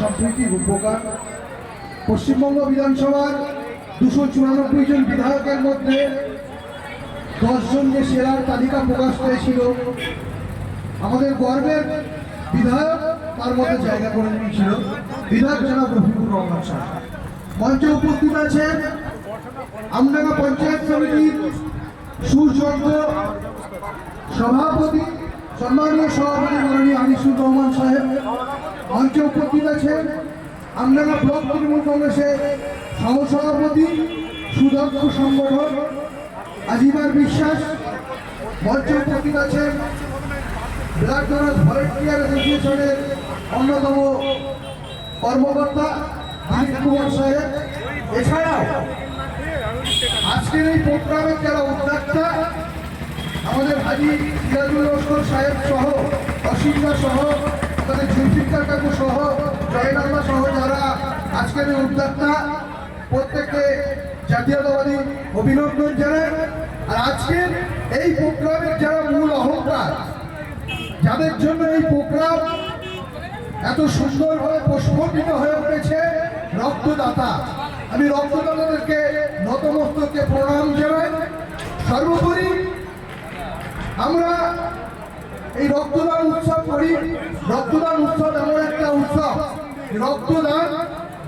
সম্প্রীতির উপকার। পশ্চিমবঙ্গ বিধানসভার দুশো চুরানব্বই জন বিধায়কের মধ্যে দশজন যে সেরার তালিকা প্রকাশ পেয়েছিল, আমাদের গর্বের বিধায়ক তার মধ্যে জায়গা করে নিয়েছিল। বিধায়ক জনাব রফিকুর রহমান সাহেব মঞ্চে উপস্থিত আছেন আমডাঙ্গা পঞ্চায়েত সমিতির সুযোগ্য সভাপতি, সম্মানীয় সভাপতি মাননীয় আনিসুর রহমান সাহেব। মঞ্চে উপস্থিত আছেন আমডাঙ্গা ব্লক তৃণমূল কংগ্রেসের সহসভাপতি সুদক্ষ সংগঠন আজিমার বিশ্বাস, মঞ্চে উপস্থিত আছেন ব্লাড ডোনার ভলেন্টিয়ার অ্যাসোসিয়েশনের অন্যতম কর্মকর্তা দিলীপ কুমার সাহেব। এছাড়াও, আজকের এই প্রোগ্রামের যারা উদ্যোক্তা, আমাদের হাজি সিরাজুল লস্কর সাহেব সহ অসীমা সহ আমাদের জুলফিকার কাকু সহ জয়নাল্লা সহ যারা আজকের এই উদ্যোক্তা, প্রত্যেককে জাতীয়তাবাদী অভিনন্দন জানায় আর আজকের এই প্রোগ্রামের যারা মূল অহংকার, যাদের জন্য এই প্রোগ্রাম এত সুন্দরভাবে প্রস্ফুটিত হয়ে উঠেছে, রক্তদাতা। আমি রক্তদাতাদেরকে নতমস্তকে প্রণাম জানাই। সর্বোপরি আমরা এই রক্তদান উৎসব করি। রক্তদান উৎসব এমন একটা উৎসব। রক্তদান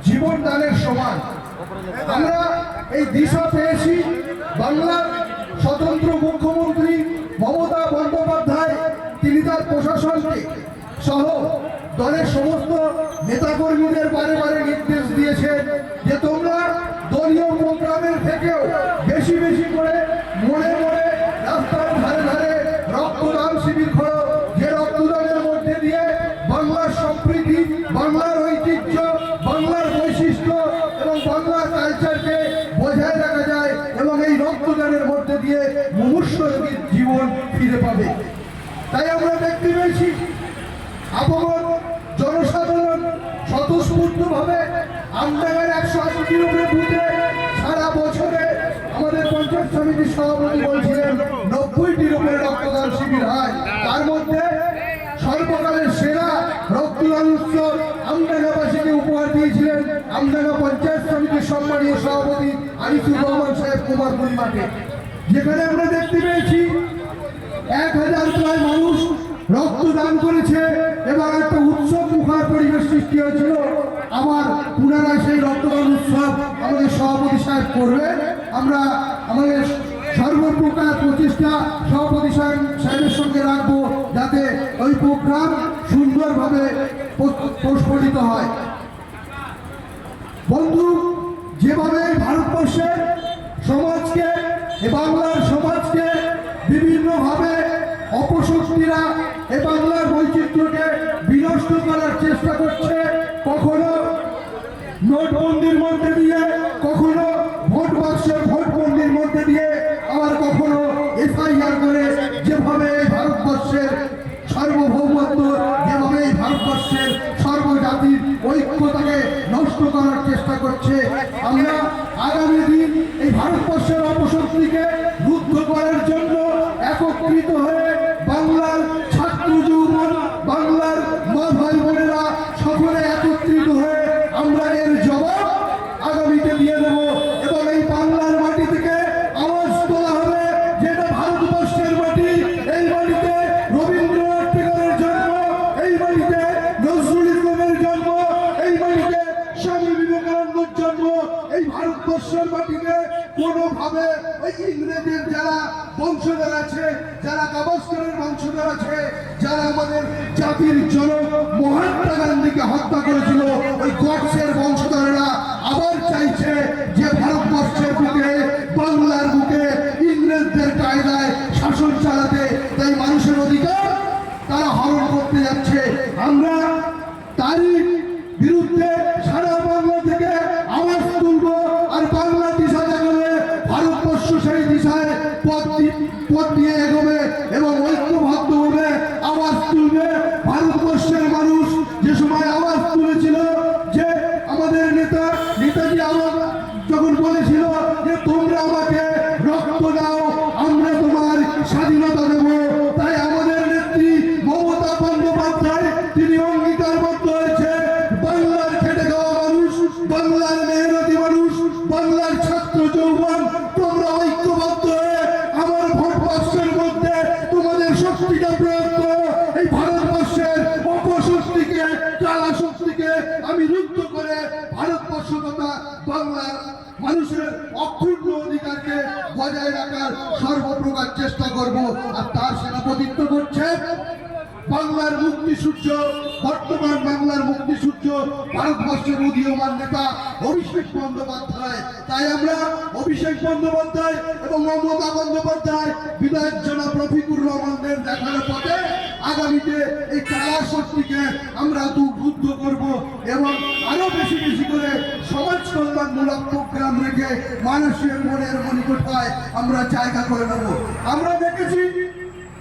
জীবন দানের সমান আমরা এই দিশা পেয়েছি বাংলার স্বতন্ত্র মুখ্যমন্ত্রী মমতা বন্দ্যোপাধ্যায়, তিনি তার প্রশাসনকে সহ দলের সমস্ত নেতাকর্মীদের বারে বারে নির্দেশ দিয়েছেন। ফিরে পাবে। তাই আমরা দেখতে পেয়েছি আপন জনসাধারণ স্বতঃস্ফূর্তভাবে আমডাঙ্গার একশো আশিটির উপরে সারা বছরে আমাদের পঞ্চায়েত সমিতির সভাপতি বলছিলেন নব্বইটির উপরে রক্তদান শিবির হয়। তার মধ্যে সর্বকালের সেরা রক্তদান উৎসব আমডাঙ্গাবাসীকে উপহার দিয়েছিলেন আমডাঙ্গা পঞ্চায়েত সমিতির সম্মানীয় সভাপতি আনিসুর রহমান সাহেব কুমার পরিমাকে। যেখানে আমরা দেখতে পেয়েছি এক হাজার প্রায় মানুষ রক্তদান করেছে এবং একটা উৎসব মুখার পরিবেশ সৃষ্টি হয়েছিল। আবার পুনরায় সেই রক্তদান উৎসব আমাদের সভাপতি সাহেব করবে। আমরা আমাদের সর্বপ্রকার প্রচেষ্টা সভাপতি সাহেব সাহেবের সঙ্গে রাখব যাতে ওই প্রোগ্রাম সুন্দরভাবে প্রস- প্রস্ফুটিত হয়। বন্ধু, যেভাবে ভারতবর্ষের এ বাংলার বৈচিত্র্যকে বিনষ্ট করার চেষ্টা করছে কখনো নোটবন্দির মধ্যে দিয়ে, কখনো ভোট বাক্সের ভোটবন্দির মধ্যে দিয়ে, আবার কখনো এফআইআর করে যেভাবে ভারতবর্ষের সার্বভৌমত্ব, যেভাবে এই ভারতবর্ষের সর্বজাতির ঐক্যতাকে নষ্ট করার চেষ্টা করছে, আমরা আগামী দিন এই ভারতবর্ষের অপশক্তিকে রুদ্ধ করার জন্য একত্রিত হয়ে ইংরেজের যারা বংশধর আছে, যারা গাভাস্করের বংশধর আছে, যারা আমাদের জাতির জনক মহাত্মা গান্ধীকে হত্যা করেছিল, ওই গডসের বংশধরেরা আবার চাইছে যে ভারতবর্ষের বুকে, বাংলার বুকে ইংরেজদের কায়দায় শাসন চালাতে। তাই মানুষের অধিকার তারা হরণ করতে যাচ্ছে। আমরা তারই বিরুদ্ধে আওয়াজ ভারতবর্ষ বাংলার মানুষের অক্ষুণ্ণ অধিকারকে বজায় রাখার সর্বপ্রকার চেষ্টা করব। আর তার সেনাপতিত্ব করছে বাংলার মুক্তি সূর্য বর্তমান বাংলার মুক্তি সূর্য ভারতবর্ষের উদীয়মান নেতা অভিষেক বন্দ্যোপাধ্যায়। তাই আমরা অভিষেক বন্দ্যোপাধ্যায় এবং মমতা বন্দ্যোপাধ্যায়, বিধায়ক জনাব রফিকুর রহমানদের দেখানোর পথে আগামীতে এই কালা শক্তিকে আমরা দুর্বুদ্ধ করব এবং আরও বেশি বেশি করে সমাজ কল্যাণমূলক প্রোগ্রাম রেখে মানুষের মনের মনিকোঠায় আমরা জায়গা করে নেব। আমরা দেখেছি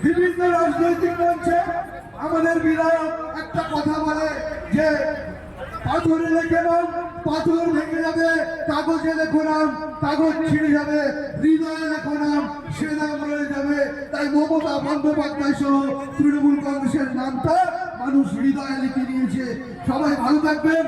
বিভিন্ন রাজনৈতিক মঞ্চে আমাদের বিধায়ক একটা কথা বলে যে পাথরে লেখে নাম পাথর ভেঙে যাবে, কাগজে লেখো নাম, কাগজ ছিঁড়ে যাবে, হৃদয়ে লেখো নাম, সে নাম রয়ে যাবে। তাই মমতা বন্দ্যোপাধ্যায় সহ তৃণমূল কংগ্রেসের নামটা মানুষ হৃদয়ে লিখে নিয়েছে। সবাই ভালো থাকবেন।